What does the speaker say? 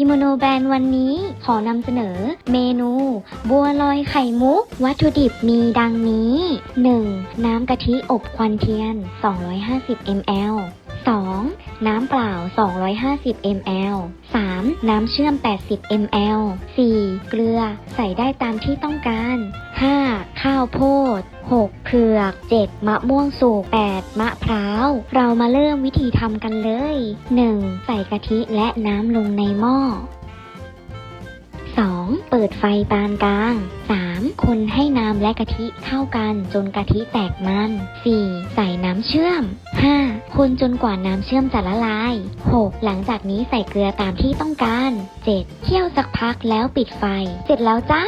กิโมโนแบรนด์วันนี้ขอนำเสนอ เมนู บัวลอยไข่มุก วัตถุดิบมีดังนี้ 1. น้ำกะทิอบควันเทียน 250 ml 2. น้ำเปล่า 250 ml 3. น้ำเชื่อม 80 ml 4. เกลือ ใส่ได้ตามที่ต้องการ 5. ข้าวโพด 6. เผือก 7. มะม่วงสุก 8. มะพร้าว เรามาเริ่มวิธีทำกันเลย 1. ใส่กะทิและน้ำลงในหม้อ 2. เปิดไฟปานกลาง 3. คนให้น้ำและกะทิเข้ากันจนกะทิแตกมัน 4. ใส่น้ำเชื่อม 5. คนจนกว่าน้ำเชื่อมจะละลาย 6. หลังจากนี้ใส่เกลือตามที่ต้องการ 7. เคี่ยวสักพักแล้วปิดไฟ เสร็จแล้วจ้า